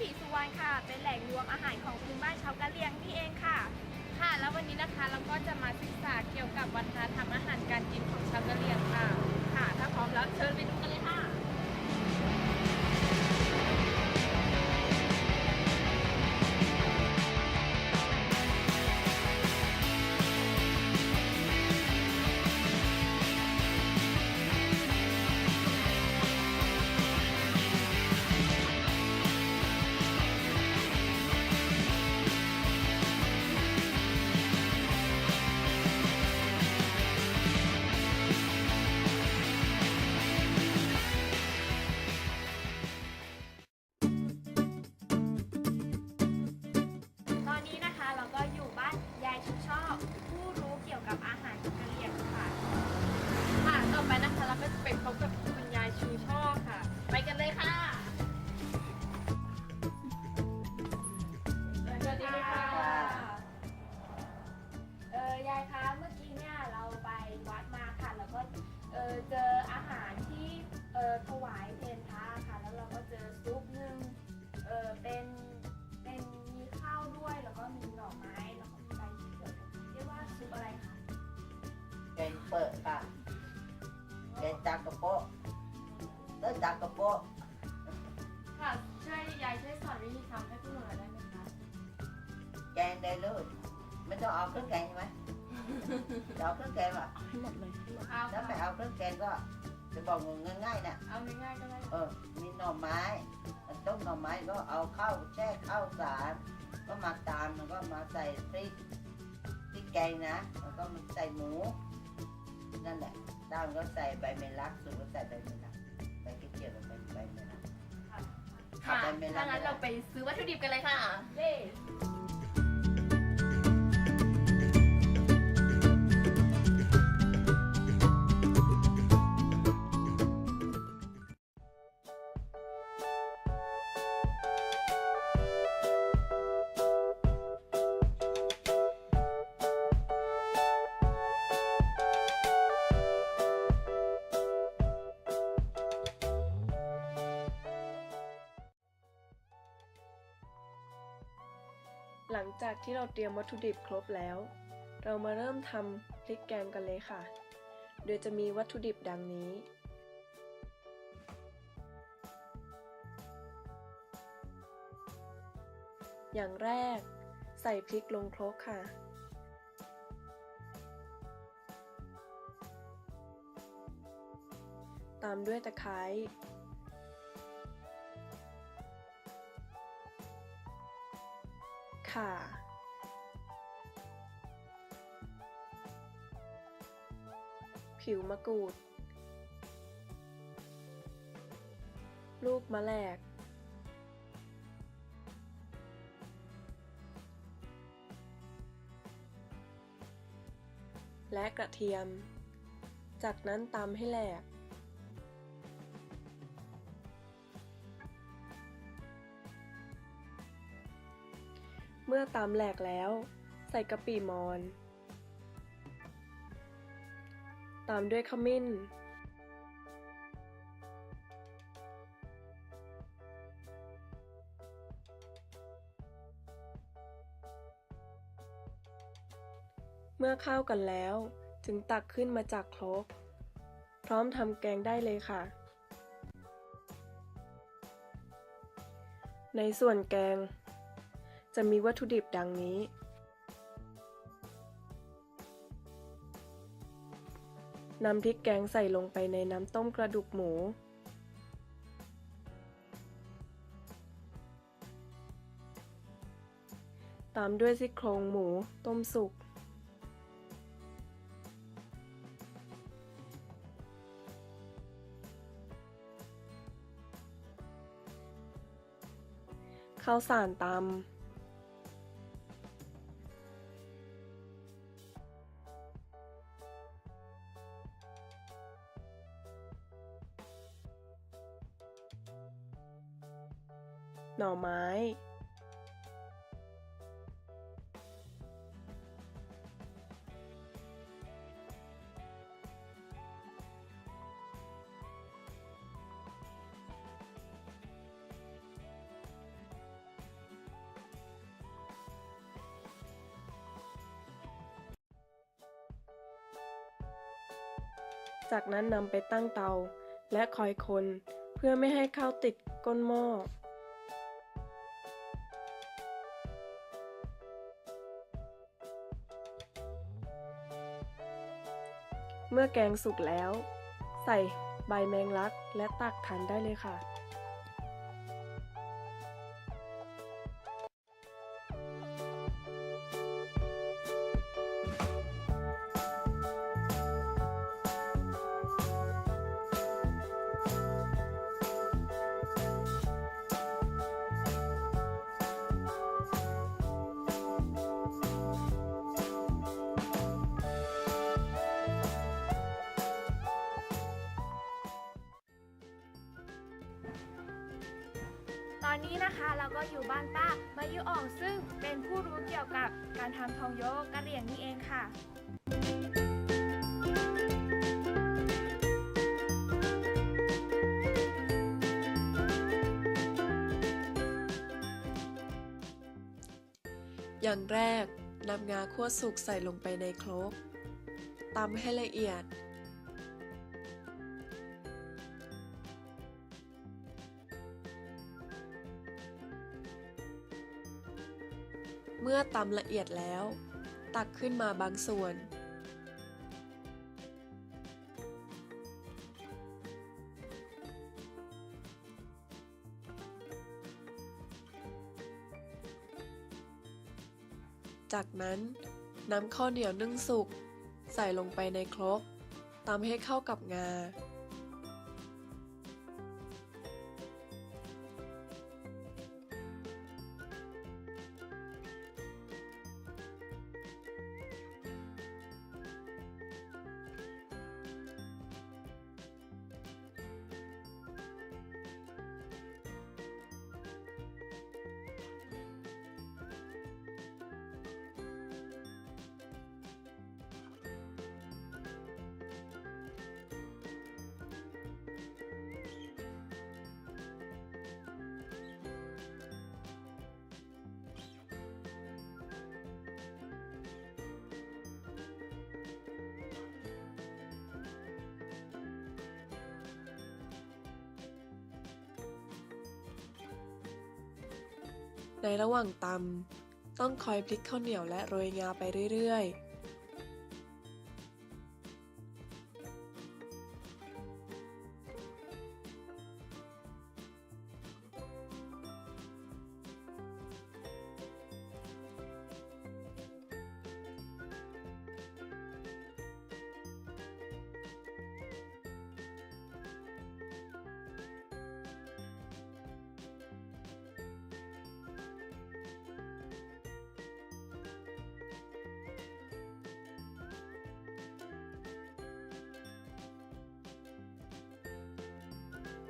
ศรีสุวรรณค่ะ เป็นแหล่งรวมอาหารของพื้นบ้านชาวกะเหรี่ยงนี่เองค่ะ ค่ะ แล้ววันนี้นะคะเราก็จะมาศึกษาเกี่ยวกับวัฒนธรรมอาหารการกินของชาวกะเหรี่ยงค่ะ ค่ะ ถ้าพร้อมแล้วเชิญไปดูกันเลยค่ะ ออเจออาหารที่เออถวายเพลพระค่ะ แล้วเราก็เจอซุปหนึ่งเออเป็นเป็นมีข้าวด้วยแล้วก็มีหน่อไม้แล้วก็มีใบเขียวเรียกว่าซุปอะไรคะแกงเปิดค่ะแกงจากกระโปะเลิกจากกระโปะค่ะช่วยยายช่วยสอนวิธีทำให้พวกหนูหน่อยได้ไหมคะแกงได้เลยไม่ต้องเอาเครื่องแกงใช่ไหมจะเอาเครื่องแกงอะ เอาถ้าไม่ค่ะเอาเครื่องแกงก็จะบอกง่ายๆนะเอาง่ายๆก็ได้เออ มีหน่อไม้ต้มหน่อไม้ก็เอาข้าวแช่ข้าวสาร ก็มาตามแล้วก็มาใส่พริกพริกแกงนะแล้วก็มาใส่หมู นั่นแหละตามก็ใส่ใบเมลักสูตรก็ใส่ใบเมลักใบกระเจียวกับใบใบเมลักค่ะใบเมลัถ้ากงั้นเราไปซื้อวัตถุดิบกันเลยค่ะเล่ หลังจากที่เราเตรียมวัตถุดิบครบแล้ว เรามาเริ่มทำพริกแกงกันเลยค่ะ โดยจะมีวัตถุดิบดังนี้ อย่างแรก ใส่พริกลงครกค่ะ ตามด้วยตะไคร้ ข่าผิวมะกรูด ลูกมะแหลก และกระเทียม จากนั้นตำให้แหลก มื่อตำแหลกแล้ว ใส่กะปิมอน ตามด้วยขมิ้น เมื่อเข้ากันแล้ว จึงตักขึ้นมาจากโครก พร้อมทำแกงได้เลยค่ะในส่วนแกง จะมีวัตถุดิบดังนี้ นำพริกแกงใส่ลงไปในน้ำต้มกระดูกหมู ตามด้วยซี่โครงหมูต้มสุกข้าวสารตำ หน่อไม้ จากนั้นนำไปตั้งเตาและคอยคนเพื่อไม่ให้ข้าวติดก้นหม้อ เมื่อแกงสุกแล้ว ใส่ใบแมงลักและตักทานได้เลยค่ะ นี้นะคะเราก็อยู่บ้านป้ามายุอ่องซึ่งเป็นผู้รู้เกี่ยวกับการทำทองโยกกระเหรี่ยงนี่เองค่ะอย่างแรกนำงาคั่วสุกใส่ลงไปในโครกตำให้ละเอียด มื่อตำละเอียดแล้ว ตักขึ้นมาบางส่วน จากนั้นนำข้าวเหนียวนึ่งสุก ใส่ลงไปในครกตำให้เข้ากับงา ในระหว่างตำต้องคอยพลิกข้าวเหนียวและโรยงาไปเรื่อยๆ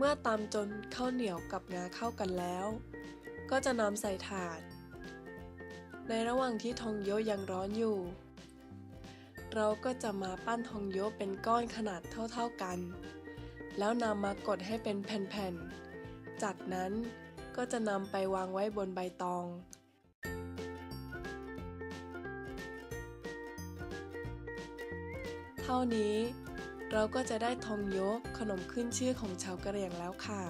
เมื่อตำจนข้าวเหนียวกับงาเข้ากันแล้ว ก็จะนำใส่ถาด ในระหว่างที่ทองโยยังร้อนอยู่ เราก็จะมาปั้นทองโยเป็นก้อนขนาดเท่าๆกัน แล้วนำมากดให้เป็นแผ่นๆ จากนั้นก็จะนำไปวางไว้บนใบตองเท่านี้ เราก็จะได้ทองโยกขนมขึ้นชื่อของชาวกะเหรี่ยงแล้วค่ะ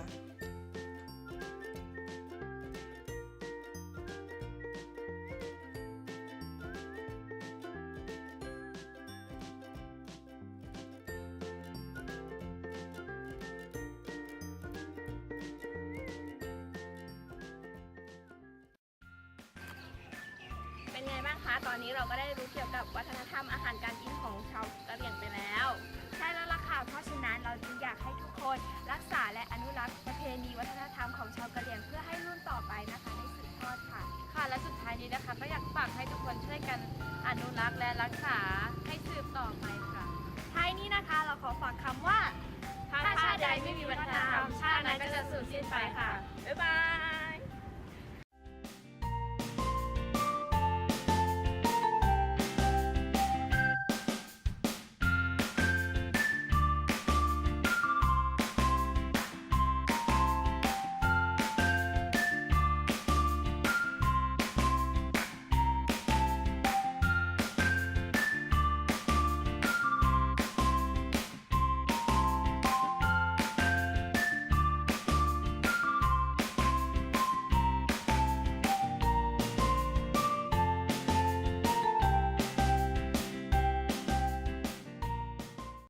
เป็นไงบ้างคะ ตอนนี้เราก็ได้รู้เกี่ยวกับวัฒนธรรมอาหารการกินของ